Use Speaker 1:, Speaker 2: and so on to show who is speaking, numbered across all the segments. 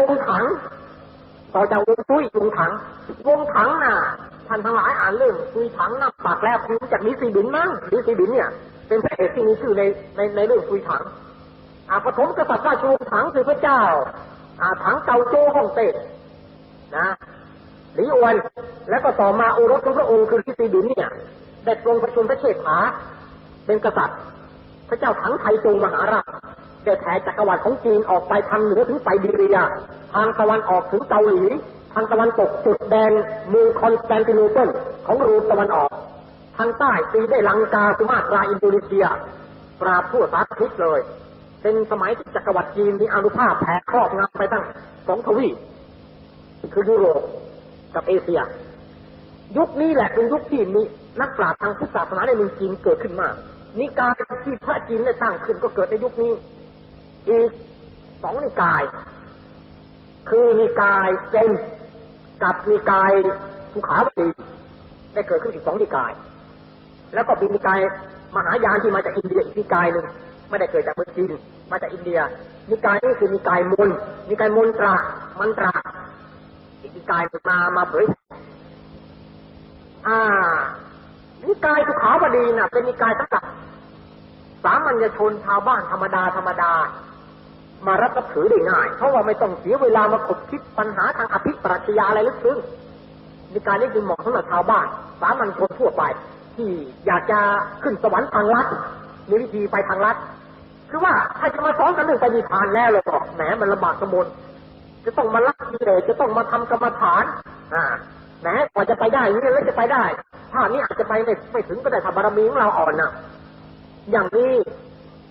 Speaker 1: วงถังต่อจากวงซุยวงถัง วงถังน่ะท่านทั้งหลายอ่านเรื่องซุยถังน้ำปากแล้วคุณรู้จากนิสีบินมั้งนิสีบินเนี่ย เป็นพระเอกที่มีชื่อในในในเรื่องซุยถังอาปฐมกษัตริย์ราชวงศ์ถังคือพระเจ้าอาถังเกาโจฮ่องเต้นะหลีอวนแล้วก็ต่อมาโอรสของพระองค์คือนิสีบินเนี่ยได้ทรงประชุมพระเชษฐาเป็นกษัตริย์ พระเจ้าถังไทจงมหาราช ได้แผ่จักรวรรดิของจีนออกไปทางเหนือถึงไซบีเรีย ทางตะวันออกถึงเกาหลี ทางตะวันตกจุดแดนเมืองคอนสแตนติโนเปิลของรูมตะวันออก ทางใต้ตีได้ลังกาสุมาตราอินโดนีเซีย ปราบทั่วสารทิศเลย เป็นสมัยที่จักรวรรดิจีนมีอนุภาพแผ่ครอบงำไปตั้งสองทวีปคือยุโรปกับเอเชีย ยุคนี้แหละเป็นยุคที่มีนักปราชญ์ทางพุทธศาสนาในเมืองจีนเกิดขึ้นมากนิกายที่พระจีนได้ตั้งขึ้นก็เกิดในยุคนี้ อีกสองนิกาย คือนิกายเซนกับนิกายสุขาวดีได้เกิดขึ้นอีกสองนิกาย แล้วก็มีนิกายมหายานที่มาจากอินเดียอีกนิกายหนึ่งไม่ได้เกิดจากเมืองจีนมาจากอินเดีย นิกายนี้คือนิกายมนนิกายมนตรามันตราอีกนิกายหนึ่งมามาเผยอ่านิกายสุขาวดีน่ะเป็นนิกายสำหรับสามัญชนชาวบ้านธรรมดาธรรมดา มารับนับถือได้ง่าย เพราะว่าไม่ต้องเสียเวลามาขบคิดปัญหาทางอภิปรัชญาอะไรลึกซึ้งนิกายนี้จึงเหมาะสำหรับชาวบ้านสามัญชนทั่วไป ที่อยากจะขึ้นสวรรค์ทางลัดมีวิธีไปทางลัดคือว่าถ้าจะมาสอนกันเรื่องไปนิพพานแล้วเลยบอกแหมมันลำบากสมนจะต้องมาลักกิเลสจะต้องมาทำกรรมฐาน อ่าแหมกว่าจะไปได้นี่แล้วจะไปได้ชานี้อาจจะไปไม่ไม่ถึงก็ได้ทำบารมีของเราอ่อนนะอย่างนี้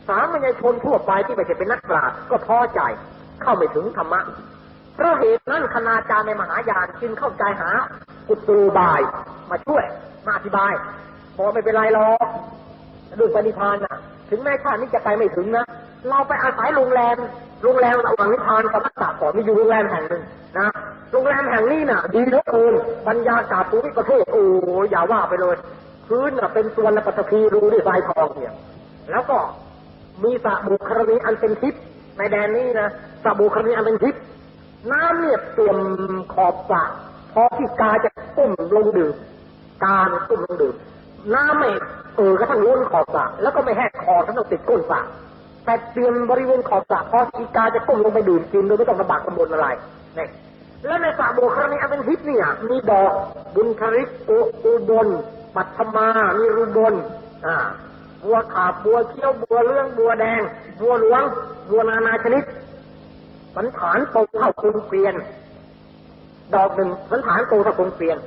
Speaker 1: สามัญชนทั่วไปที่ไม่ใช่เป็นนักปราชญ์ก็ท้อใจ เข้าไม่ถึงธรรมะเพราะเหตุนั้นคณาจารย์ในมหายานจึงเข้าใจหากุตูบาย มาช่วยมาอธิบายบอไม่เป็นไรหรอกดูปณิพานน่ะ ถึงแม้ชาตินี้จะไปไม่ถึงนะเราไปอาศัยโรงแรมโรงแรมระหว่างนิพพานกับมัตตะก่อนมีอยู่โรงแรมแห่งหนึ่งนะโรงแรมแห่งนี้น่ะ ดีเหลือเกินบรรยากาศภูมิประเทศโอ้อย่าว่าไปเลยพื้นน่ะเป็นส่วนปัตภีรูด้วยทรายทองเนี่ยแล้วก็ มีสระบุครณีอันเป็นทิพย์ในแดนนี้นะสระบุครณีอันเป็นทิพย์น้ำเนี่ยเต็มขอบสระพอที่กาจะก้มลงดื่มกาเนี่ยก้มลงดื่มน้ำไม่เออกระทั่งล้นขอบสระแล้วก็ไม่แหกคอทั้งต้องติดก้นสระแต่เตรียมบริเวณขอบสระพอที่กาจะก้มลงไปดื่มกินโดยไม่ต้องลำบากกำบนอะไรเนี่ยและในสระบุครณีอันเป็นทิพย์เนี่ย มีดอกบุญคริกโออุบลปัทมามีรุบลอ่า บัวขาบบัวเขียวบัวเลื่องบัวแดง บัวหลวง บัวนานาชนิดสันฐานโตเท่าคุณเกวียน ดอกหนึ่งสันฐานโตเท่าคุณเกวียน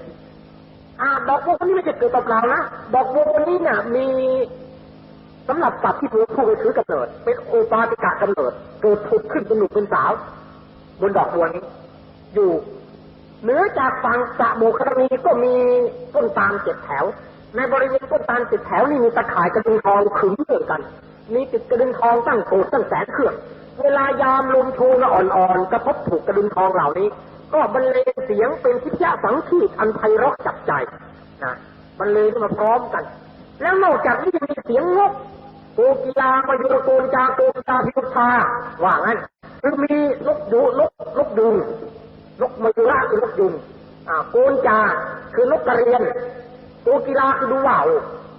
Speaker 1: อ่าดอกบัวคนนี้ไม่ใช่เกิดเปล่านะดอกบัวคนนี้เนี่ยมีสำหรับสัตว์ที่ผู้ผู้ไปถือกำเนิด เป็นโอปาติกะกำเนิดเกิดผุดขึ้นเป็นหนุ่มเป็นสาว บนดอกบัวนี้ อยู่เหนือจากฝั่งสะโมคารณีก็มีต้นตาลเจ็ดแถว ในบริเวณต้นตาลเจ็ดแถวนี่มีตะข่ายกระดึงทองขึงเรื่องกัน มีติดกระดึงทองตั้งโกดตั้งแสนเครื่อง เวลายามลมโชนอ่อนๆกระทบถูกกระดึงทองเหล่านี้ ก็บรรเลงเสียงเป็นทิพยสังขีอันไพเราะจับใจนะบรรเลงขึ้นมาพร้อมกัน แล้วนอกจากนี้ยังมีเสียงงกโกกีฬามายุรโกนจาโกกีฬาพิพุทธาว่างั้นคือมีนกยูนกนกยุงนกมายุระคือนกยุงอ่าโกนจาคือนกกระเรียน ตัวกีฬาคือดูว่าว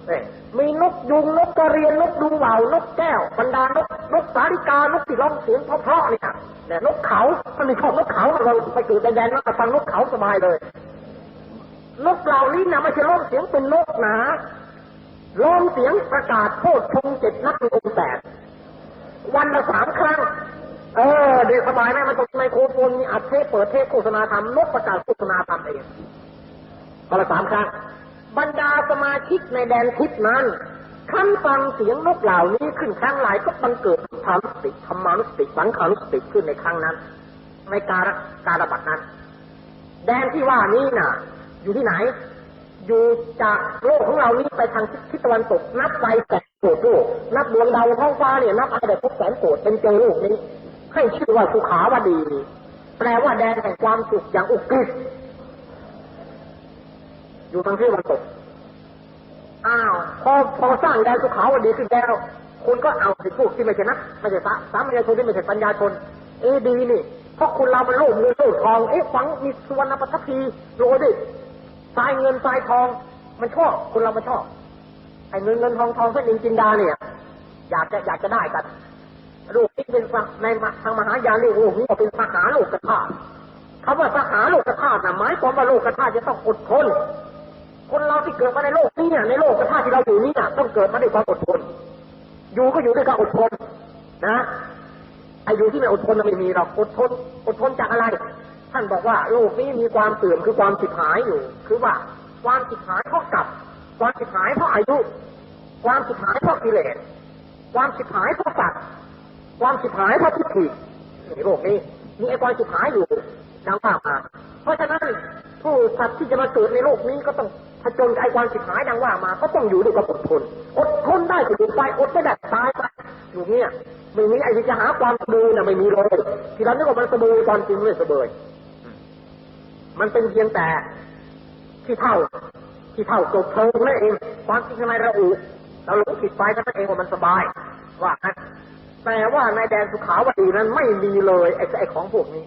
Speaker 1: เนี่ยมีนกยุงนกกระเรียนนกดูว่าว นกแก้วบรรดานกนกสาลิกานกที่ร้องเสียงเพราะๆเนี่ยเนี่ยนกเขาถ้าไม่ชอบนกเขาเราไปเกิดในแดนนักฟังนกเขาสบายเลย นกเหล่านี้นะไม่ใช่ร้องเสียงเป็นนกนาร้องเสียงประกาศโทษชงเจ็ดนักองค์แปดวันละสามครั้ง เออเดี๋ยวสบายไหมมันต้องไมโครโฟนมีอัดเทปเปิดเทปโฆษณาทำนกประกาศโฆษณาทำเองวันละสามครั้ง บรรดาสมาชิกในแดนทิศนั้นคันฟังเสียงนกเหล่านี้ขึ้นครั้งหลายก็บังเกิดธรรมสติธรรมานุสติสังขานุสติขึ้นในครั้งนั้นในการการบัตนั้น แดนที่ว่านี้น่ะ อยู่ที่ไหน อยู่จากโลกของเรานี้ไปทางทิศตะวันตกนับไปแสนโกดโลกนับดวงดาวท้องฟ้าเนี่ยนับไปได้พบแสนโกดเป็นเจงโลกนี้ให้ชื่อว่าสุขาวดี แปลว่าแดนแห่งความสุขอย่างอุกฤษ อยู่ทางที่ตะวันตกอ้าวพอพอสร้างแดนสุขาวดีขึ้นแล้ว คุณก็เอาสิพวกที่ไม่ใช่นักไม่ใช่สาสามัญชนที่ไม่ใช่ปัญญาชน เอดีนี่พราะคนเรามันโลภเงินโลภทอง เอ๊ะฟังมีสุวรรณปัตภีโรยด้วยทรายเงินทรายทอง มันชอบคนเรามันชอบไอ้เงินเงินทองทองเพชรนินจินดาเนี่ย อยากจะอยากจะได้กันโลกนี้เป็นในทางมหายานเรียกโลกนี้ว่าเป็นสหาโลกธาตุคำว่าสหาโลกธาตุนะหมายความว่าโลกธาตุจะต้องอดทน คนเราที่เกิดมาในโลกนี้เนี่ยในโลกธาตุที่เราอยู่นี้น่ะต้องเกิดมาด้วยความอดทน อยู่ก็อยู่ด้วยการอดทนนะไอ้อยู่ที่ไม่อดทนน่ะไม่มีหรอกอดทนอดทนจากอะไร ท่านบอกว่าโลกนี้มีความเสื่อมคือความสิบหายอยู่ คือว่าความสิบหายเพราะกับ ความสิบหายเพราะอายุ ความสิบหายเพราะกิเลสความสิบหายเพราะสัตว์ความสิบหายเพราะทิฏฐิในโลกนี้มีไอ้ความสิบหายอยู่ดังว่ามาเพราะฉะนั้นผู้สัตว์ที่จะมาเกิดในโลกนี้ก็ต้อง ผจญกับไอ้ความสิบหายดังว่ามา ก็ต้องอยู่ด้วยความอดทน อดทนได้ก็อยู่ไปอดไม่ได้ตายไปอยู่เนี่ยไม่มีไอ้ที่จะหาความสบายน่ะไม่มีเลยที่เราคิดว่ามันสบายตอนจริงไม่สบายมันเป็นเพียงแต่ที่เท่า ที่เท่าจบโทงนั่นเองความจริงทำไมเราอุเราหลงผิดไปนั่นเองว่ามันสบาย ว่ากันแต่ว่าในแดนสุขาวดีนั้นไม่มีเลยไอ้ไอ้ของพวกนี้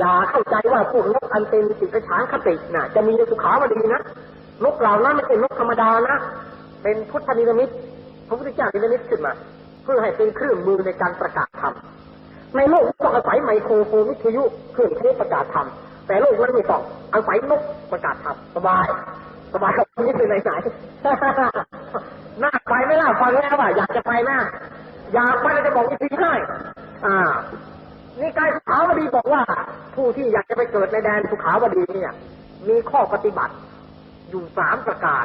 Speaker 1: อย่าเข้าใจว่าพวกนกอันเป็นจิตฉานคติน่ะ จะมีในสุขาวดีนะนกเหล่านั้นไม่ใช่นกธรรมดานะ เป็นพุทธนิรมิตพระพุทธเจ้านิรมิตขึ้นมา เพื่อให้เป็นเครื่องมือในการประกาศธรรมในโลกต้องอาศัยไมโครโฟนวิทยุเครื่องเทปประกาศธรรมแต่โลกนั้นไม่ต้องอาศัยนกประกาศธรรมสบายสบายกับนี่เป็นไหนไหนน่าไปไม่ล่ะฟังแล้วว่าอยากจะไปนะอยากไปเราจะบอกวิธีให้อ่า นี่กายสุขาวดีบอกว่า ผู้ที่อยากจะไปเกิดในแดนสุขาวดีเนี่ย มีข้อปฏิบัติ อยู่สามประการ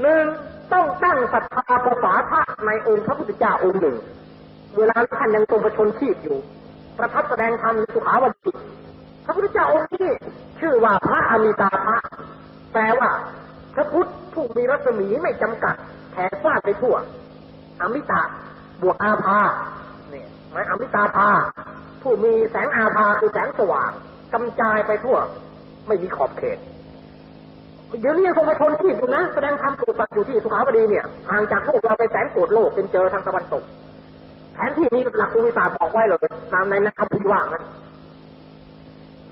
Speaker 1: หนึ่งต้องตั้งศรัทธาภาษาพระในองค์พระพุทธเจ้าองค์หนึ่ง เวลาท่านยังทรงประชนชีพอยู่ ประทับแสดงธรรมในสุขาวดีพระพุทธเจ้าองค์นี้ชื่อว่าพระอมิตาภะแปลว่า พระพุทธผู้มีรัศมีไม่จำกัดแผ่ซ่านไปทั่ว อมิตาบวกอาภาเนี่ยหมายอมิตาภา ผู้มีแสงอาภาคือแสงสว่างกำจายไปทั่ว ไม่มีขอบเขตเดี๋ยวนี้ยังคงมาชนที่อยู่นะ แสดงธรรมโปรดสัติอยู่ที่สุขาวดีเนี่ยห่างจากโลกเราไปแสนโกดโลกเป็นเจอทางตะวันตกแผนที่นี้หลักภูมิศาสตร์บอกไว้เลยตามในนะครับที่ว่างนะ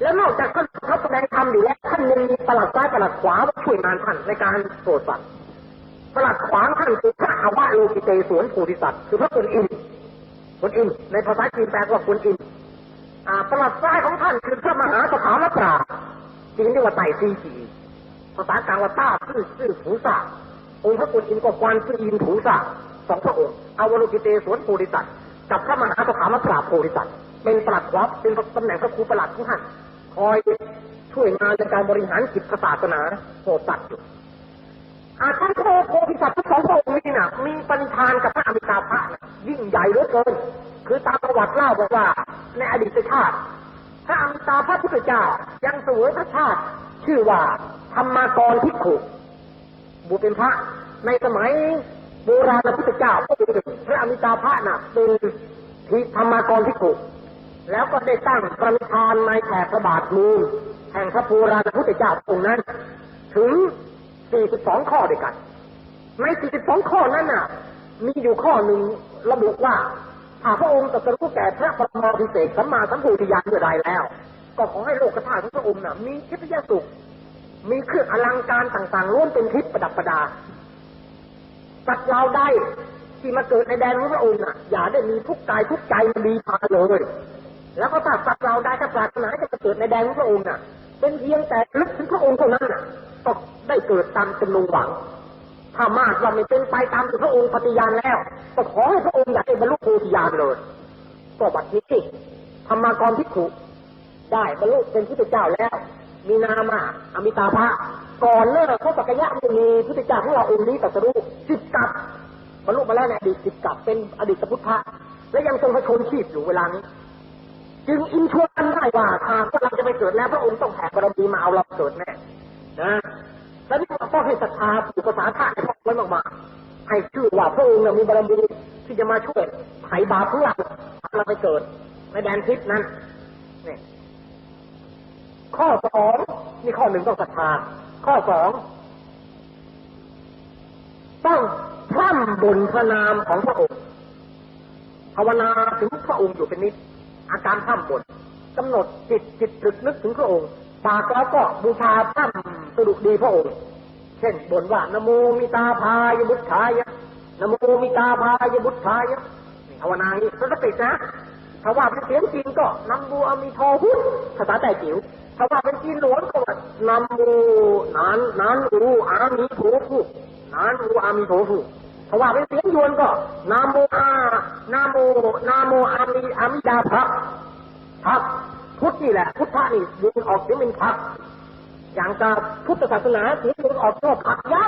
Speaker 1: แล้วนอกจากท่านรับแสดงธรรมอยู่แล้วท่านยังมีประหลัดซ้ายประหลัดขวาช่วยงานท่านในการโปรดสัตว์ประหลัดขวาท่านคือพระอาวะโลกิเตสวนโพธิสัตว์คือพระกุณอินกุณอินในภาษาจีนแปลว่ากุณอิน ประหลัดซ้ายของท่านคือพระมหาสถาลปราจีนเรียกว่าไต่ซีจีภาษากลางว่าต้าซื่อซื่อผูสาองค์พระกุณอินก็กวานซื่ออินผูสาสองพระองค์อาวโลกิเตสวนโพธิสัตว์กับพระมหาสถาลปราโพธิสัตว์เป็นประหลัดขวาเป็นตำแหน่งพระครูประหลัดของท่านคอยช่วยงานในการบริหารกิจศาสนาโปรดสัตอยู่ อาท่านโคโคพิสัตว์ทั้งสองพระองค์นี่นะมีปณิธานกับพระอมิตาภะยิ่งใหญ่เหลือเกิน คือตามประวัติเล่าบอกว่า ในอดีตชาติ พระอมิตาภะพุทธเจ้ายังสวยพระชาติ ชื่อว่าธรรมากรทิขุบุตรเป็นพระในสมัยโบราณพุทธเจ้าพระองค์หนึ่งพระอมิตาภะน่ะเป็นทิธรรมากรทิขุแล้วก็ได้ตั้งประธานในแถบพระบาทมูลแห่งพระโบราณพุทธเจ้าองค์นั้น ถึง 42 ข้อด้วยกัน ใน 42 ข้อนั้นน่ะ มีอยู่ข้อหนึ่งระบุว่าถ้าพระองค์ตรัสรู้แก่พระปรมาภิเศษสัมมาสัมพุทธญาณเมื่อใดแล้ว ก็ขอให้โลกธาตุของพระองค์น่ะ มีทิพยสุข มีเครื่องอลังการต่างๆล้วนเป็นทิพย์ประดับประดาสัตว์เราได้ที่มาเกิดในแดนของพระองค์น่ะ อย่าได้มีทุกกายทุกใจมันดีพาเลย แล้วก็ถ้าสัตว์เราได้ถ้าปรารถนาจะเกิดในแดนของพระองค์น่ะ เป็นเพียงแต่ลึกถึงพระองค์เท่านั้นก็ได้เกิดตามจำนงหวัง ถ้ามากว่าไม่เป็นไปตามที่พระองค์ปฏิญาณแล้ว ก็ขอให้พระองค์อย่าได้บรรลุโพธิญาณเลยก็บัดนี้ธรรมากรพิขุได้บรรลุเป็นพุทธเจ้าแล้ว มีนามาอมิตาภะก่อนเลิกพระปักยะมันมีพุทธเจ้าของเราองค์นี้ตรัสรู้สิบกับบรรลุมาแล้วในอดีตสิบกับเป็นอดีตพุทธะและยังทรงพระชนชีพอยู่เวลานี้ จึงอินชวนได้ว่าหากเราจะไปเกิดแล้วพระองค์ต้องแผ่บารมีมาเอาเราเกิดแน่นะแล้วนี่ก็ต้องให้ศรัทธาผูกภาษาท่าให้พระไว้มากๆให้ชื่อว่าพระองค์มีบารมีที่จะมาช่วยไถ่บาปของเราเราไปเกิดในแดนทิพย์นั้นนี่ข้อสองนี่ข้อหนึ่งต้องศรัทธา ข้อสองต้องพร่ำบนพระนามของพระองค์ภาวนาถึงพระองค์อยู่เป็นนิด อาการพร่ำบนกำหนดจิตจิตตรึกนึกถึงพระองค์ปากเราก็บูชาพร่ำสดุดีพระองค์ เช่นบ่นว่านโมมิตาพายบุตรายะนโมมิตาพายบุตรายะภาวนานี้ก็ติดนะถ้าว่าเป็นเสียงจีนก็นำบูอมีโทหุภาษาแต่จิ๋วถ้าว่าเป็นจีนล้วนก็ว่านำบูนานนานอูอามีโทหุนานอูอามีโทหุถ้าว่าเป็นเสียงยวนก็นาโมอานาโมนาโมอามีอามิดาพระพักพุทธนี่แหละ พุทธะนี่ยืนออกเสียงเป็นพักอย่างกับพุทธศาสนาถือเป็นออกชอบผักย้า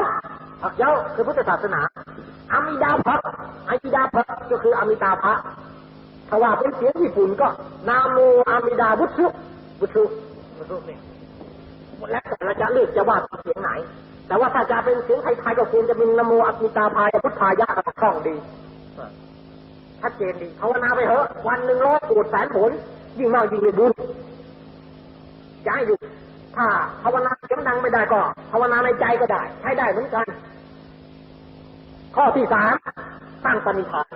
Speaker 1: ผักย้าคือพุทธศาสนาอามิดาภะอามิดาภะก็คืออามิตาภะถ้าว่าเป็นเสียงญี่ปุ่นก็นาโมอามิดาบุตรุบุตรุบุตรุนี่แล้วแต่เราจะเลือกจะว่าเสียงไหน แต่ว่าถ้าจะเป็นเสียงไทยๆก็ควรจะเป็นโมอามิตาพายพุทธายะกับคล่องดีชัดเจนดีภาวนาไปเถอะ วันหนึ่งร้อยโกรธแสนผล ยิ่งมากยิ่งได้บุญจะให้อยู่ ถ้าภาวนาเสียงดังไม่ได้ก็ภาวนาในใจก็ได้ ใช้ได้เหมือนกัน ข้อที่สามตั้งปณิธาน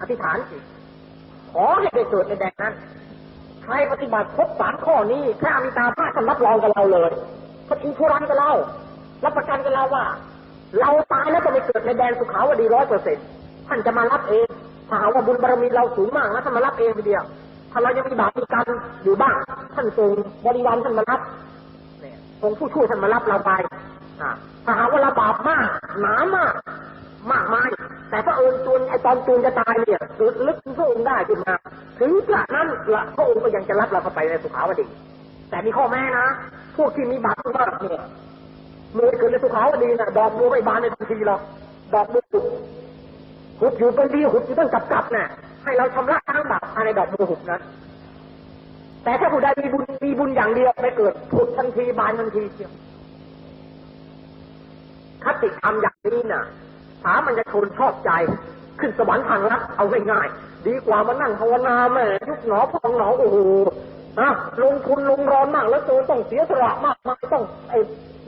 Speaker 1: อธิษฐานสิขอให้ได้เกิดในแดนนั้น ใครปฏิบัติครบสามข้อนี้แค่อมิตาภาครับรองกับเราเลยพระอินทรันกับเรา รับประกันกับเราว่า เราตายแล้วจะไปเกิดในแดนสุขาวดีร้อยเปอร์เซ็นต์ท่านจะมารับเองถ้าหากว่าบุญบารมีเราสูงมากนะท่านมารับเองทีเดียว ถ้าเรายังมีบาปมีกรรมอยู่บ้าง ท่านส่งบริวารท่านมารับองค์ผู้ช่วยท่านมารับเราไปถ้าหากว่าเราบาปมาก หนามาก มากมาย แต่พระองค์จูนไอตอนจูนจะตายเนี่ยเกิดลึกถึงพระองค์ได้ขึ้นมา ถึงกระนั้นละพระองค์ก็ยังจะรับเราเข้าไปในสุขาวดี แต่มีข้อแม้นะ พวกที่มีบาปมากเนี่ย มือเกิดในสุขาวดีนะดอกบัวไม่บานในทันทีหรอกดอกบัวหุบหุบอยู่เป็นปีหุบอยู่ตั้งกับกับน่ะ ให้เราชำระทั้งบาปภายในดอกบัวหุบนะแต่ถ้าผู้ใดมีบุญมีบุญอย่างเดียวไปเกิดผุดทันทีบานทันทีเชียวคติธรรมอย่างนี้น่ะถามมันจะชนชอบใจ ขึ้นสวรรค์ทางลัดเอาง่ายๆดีกว่ามานั่งภาวนาแม่ยุบหนอพองหนอโอ้โหนะลงทุนลงร้อนมากแล้วโจต้องเสียสละมากมายต้องไอ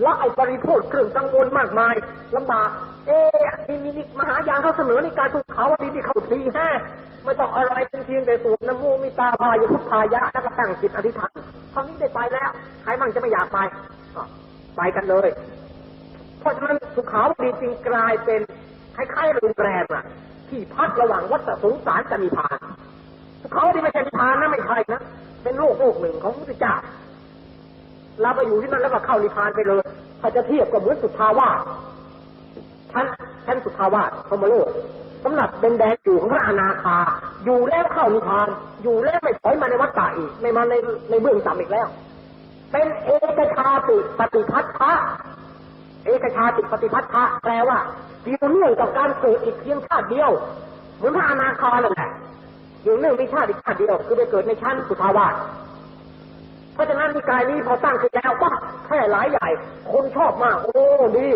Speaker 1: ละไอ้ปริโภคเครื่องกังวลมากมายลำบากเอ๊ะมีมีมหายานเขาเสนอในการถูกเขาว่าดีที่เขาทีแฮ่ไม่ต้องอะไรเป็นเพียงแต่สูตรน้ำมูกมิตาพายพุทธายะแล้วก็ตั้งจิตอธิษฐานคราวนี้ได้ไปแล้วใครมั่งจะไม่อยากไปไปกันเลย เพราะฉะนั้นสุขาวดีจึงกลายเป็นคล้ายๆโรงแรมอะที่พักระหว่างวัฏสงสารจะมีพานสุขาวดีไม่ใช่นิพพานนะไม่ใช่นะเป็นโลกโลกหนึ่งของพระพุทธเจ้า เราไปอยู่ที่นั่นแล้วก็เข้านิพพานไปเลยถ้าจะเทียบกับเหมือนสุทาวาสชั้นชั้นสุทาวาสพรหมโลกสำหรับแดนแดนอยู่ของพระอนาคา อยู่แล้วเข้านิพพาน อยู่แล้วไม่ถอยมาในวัฏฏะอีก ไม่มาในในเบื้องต่ำอีกแล้ว เป็นเอกชาติปฏิพัทธะเอกชาติปฏิพัทธะแปลว่าเกี่ยวเนื่องกับการเกิดอีกเพียงชาติเดียวเหมือนพระอนาคาเลยแหละเกี่ยวเนื่องมีชาติอีกชาติเดียว คือไปเกิดในชั้นสุทาวาส เพราะฉะนั้นนิกายนี้พอตั้างขึ้นแล้วก็แค่หลายใหญ่ คนชอบมาก โอ้ดี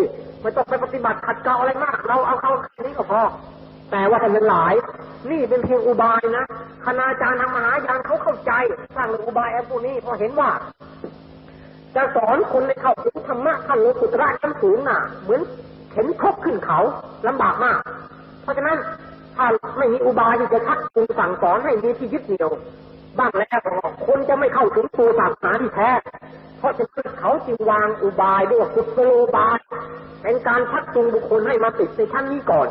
Speaker 1: ไม่ต้องไปปฏิบัติขัดเกลาอะไรมาก เราเอาเข้าแค่นี้ก็พอแต่ว่าท่านหลาย นี่เป็นเพียงอุบายนะคณาจารย์ทางมหายานเขาเข้าใจสร้างอุบายแอปพวกนี้เพอเห็นว่าจะสอนคนในเข้าถึงธรรมะขั้นโลกุตระชั้นสูงน่ะ เหมือนเข็นครกขึ้นเขาลำบากมาก เพราะฉะนั้นถ้าไม่มีอุบายที่จะชักจูงสั่งสอนให้มีที่ยึดเหนี่ยว บ้างแล้วคนจะไม่เข้าถึงตัวศาสนาที่แท้ เพราะฉะนั้นเขาจึงวางอุบายด้วยว่ากุศโลบายเป็นการชักจูงบุคคลให้มาติดในชั้นนี้ก่อน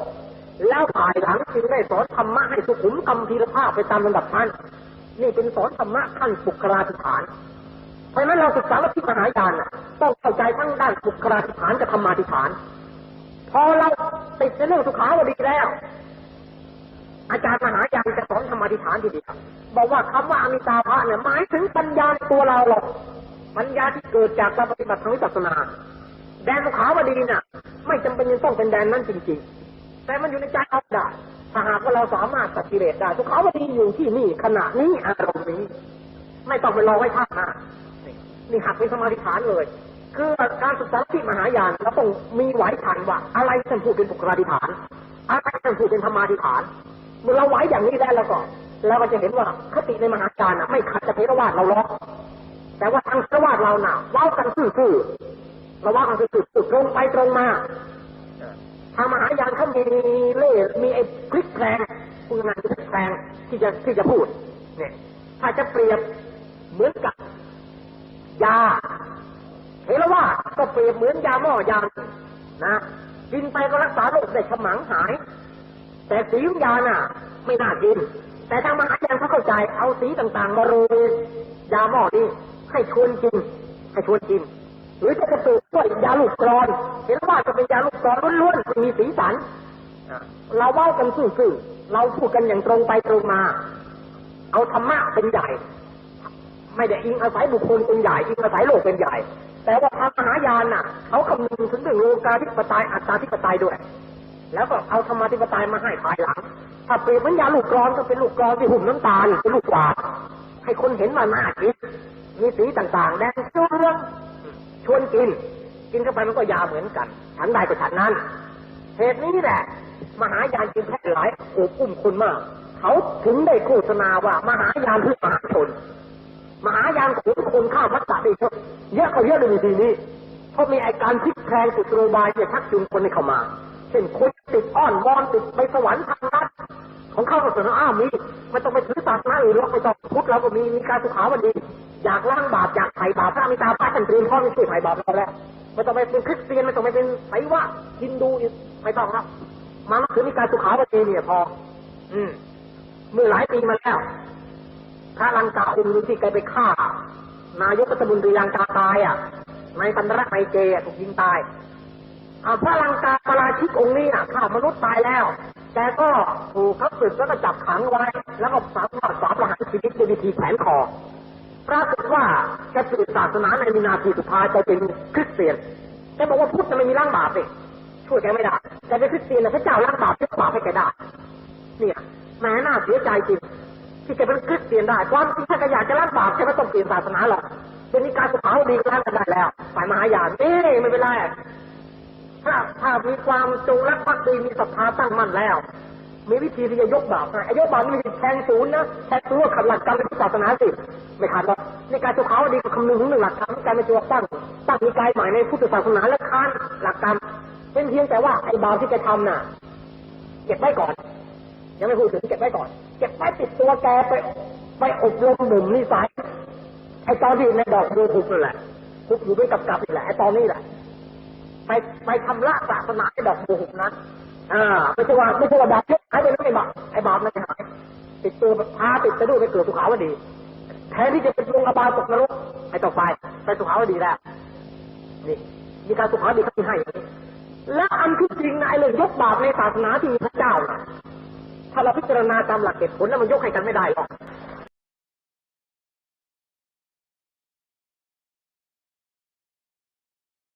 Speaker 1: แล้วภายหลังจึงได้สอนธรรมะให้สุขุมกำพีรภาพไปตามลำดับชั้นนี่เป็นสอนธรรมะขั้นบุคลาธิฐาน เพราะนั้นเราศึกษาว่าที่มหายานต้องเข้าใจทั้งด้านบุคลาธิฐานกับธรรมาธิฐาน พอเราติดในเรื่องสุขาวดีแล้ว อาจารย์มหายานจะสอนธรรมาธิฐานทีเดียวบบอกว่าคำว่าอมิตาภะเนี่ยหมายถึงปัญญาในตัวเราหรอกปัญญาที่เกิดจากการปฏิบัติทางวิปัสนา แดนขาวดีน่ะ ไม่จำเป็นยังต้องเป็นแดนนั้นจริง ๆ แต่มันอยู่ในใจเอาได้ถ้าหากว่าเราสามารถตักิเลสได้สุขาวดีอยู่ที่นี่ขณะนี้อารมณ์นี้ ไม่ต้องไปรอไว้ท่าหน้านี่หักเป็นสมาธิฐานเลย คือการศึกษาที่มหายานเราต้องมีไหวฐานว่าอะไรท่านพูดเป็นบุคลาธิฐานอะไรท่านพูดเป็นธรรมาธิฐาน เมื่อเราไหวอย่างนี้ได้แล้วก็เราก็จะเห็นว่าคติในมหาจารน่ะไม่ขัดกับเทรวาสเราหรอกแต่ว่าทางเทรวาสเราน่ะเว้ากันซื่อๆเราว่ากันซื่อๆตรงไปตรงมาทางมหายานเขามีเล่ห์มีไอ้พลิกแพลงพูดงายๆคือพลิกแพลงที่จะที่จะพูด เนี่ย ถ้าจะเปรียบเหมือนกับ ยาเห็นแล้วว่าก็เปรียบเหมือนยาหม้อยานะกินไปก็รักษาโรคได้ฉมังหาย แต่สีของยาณน่ะ ไม่น่ากิน แต่ทางมหายานเขาเข้าใจเอาสีต่างๆ มาโรยยาหม้อนี้ให้ชวนกิน ให้ชวนกิน หรือจะกระตุกด้วยยาลูกกรอนเห็นว่าจะเป็นยาลูกกรอนล้วนๆมีสีสันเราเว้ากันซื่อๆเราพูดกันอย่างตรงไปตรงมา เอาธรรมะเป็นใหญ่ ไม่ได้อิงอาศัยบุคคลเป็นใหญ่อิงอาศัยโลกเป็นใหญ่ แต่ว่าทางมหายานน่ะ เขาคำนึงถึงเรื่องโลกาธิปไตยอัตตาธิปไตยด้วย แล้วก็เอาธรรมาธิปไตยมาให้ภายหลัง ถ้าเปรียบเหมือนยาลูกกรอนก็เป็นลูกกรอนที่หุ่มน้ำตาลเป็นลูกกวาดให้คนเห็นว่าน่ากินมีสีต่างๆแดงเรืองชวนกิน กินเข้าไปมันก็ยาเหมือนกัน ฉันใดก็ฉันนั้นเหตุนี้แหละ มหายานจึงแพร่หลายโอบอุ้มคนมาก เขาถึงได้โฆษณาว่ามหายานเพื่อมหาชนมหายานของคนข้าวพัฒนาได้เยอะเยอะเขาเยอะเลยทีนี้เพราะมีไอการพลิกแพลงสุดโรบายที่จะชักจูงคนให้เข้ามาเช่นคน ติดอ้อนวอนติดไปสวรรค์ทางรัฐของเข้าศาสนาอ้าวมีไม่ต้องไปถือศาสนาอื่นหรอกไม่ต้องพุทธเราก็มีมีการสุขาวันดีอยากล้างบาปอยากไถ่บาปพระมิตาพระท่านเตรียมพร้อมที่ช่วยไถ่บาปเราแล้วไม่ต้องไปเป็นคริสเตียนไม่ต้องไปเป็นไสวะฮินดูอีกไม่ต้องครับมาถือมีการสุขาวันดีเนี่ยพอ อืมเมื่อหลายปีมาแล้วพระลังกาคุมที่แกไปฆ่านายกรัฐมนตรีลังกาตายอะในตันรไมเกอะถูกยิงตาย พระลังกาปราชิกองค์นี้อะฆ่ามนุษย์ตายแล้วแกก็ถูกเขาสึกแล้วก็จับขังไว้ แล้วก็สามารถสาประหารชีวิตด้วยวิธีแขวนคอปรากฏว่าแกเปลี่ยนศาสนาในวินาทีสุดท้ายแกเป็นคริสเตียนแกบอกว่าพุทธจะไม่มีล้างบาปเลยช่วยแกไม่ได้แกเป็นคริสเตียนนะพระเจ้าล้างบาปยกบาปให้แกได้ เนี่ยแม้น่าเสียใจจริงที่จะเป็นคริสเตียนได้ความจริงถ้าแกอยากจะรักบาปแกไม่ต้องเปลี่ยนศาสนาหรอกเป็นนิกายสุขาวดีก็รักกันได้แล้วฝ่ายมหายานเอ้ไม่เป็นไร ถ้าถ้ามีความจงรักภักดีมีศรัทธาตั้งมั่นแล้ว มีวิธีที่จะยกบาปให้ไอ้ยกบาปนี่ไม่ใช่แทงศูนย์นะแทงตัวขัดหลักการเป็นศาสนาสิไม่ขาดหรอกในการสุขาดีก็คำนึงถึงหนึ่งหลักการการเป็นตัวตั้งตั้งนิกายใหม่ในพุทธศาสนาและค้านหลักการเป็นเพียงแต่ว่าไอ้บาปที่แกทำน่ะ เก็บไว้ก่อน ยังไม่พูดถึงเก็บไว้ก่อน เก็บไว้ติดตัวแกไปไปอบรมหนุ่มนิสัยไอ้ตอนที่ในดอกบัวทุกนั่นแหละทุกอยู่ด้วยกับกับนี่แหละไอ้ตอนนี้แหละ ไปไปทำละศาสนาไอ้ดอกบัวหุกนั้นอ่าไม่ใช่ว่าไม่ใช่ว่าบาปเยอะหายไปแล้วไม่บาปไอ้บาปมันจะหายติดตัวพาติดไปด้วยไปเกิดสุขาวดี แทนที่จะเป็นลงอบายตกนรกไอ้ต่อไปไปสุขาวดีแล้วนี่มีการสุขาวดีเขาให้แล้วอันที่จริงนะไอ้เรื่องยกบาปในศาสนาที่มีพระเจ้าถ้าเราพิจารณาตามหลักเหตุผลแล้วมันยกให้กันไม่ได้หรอก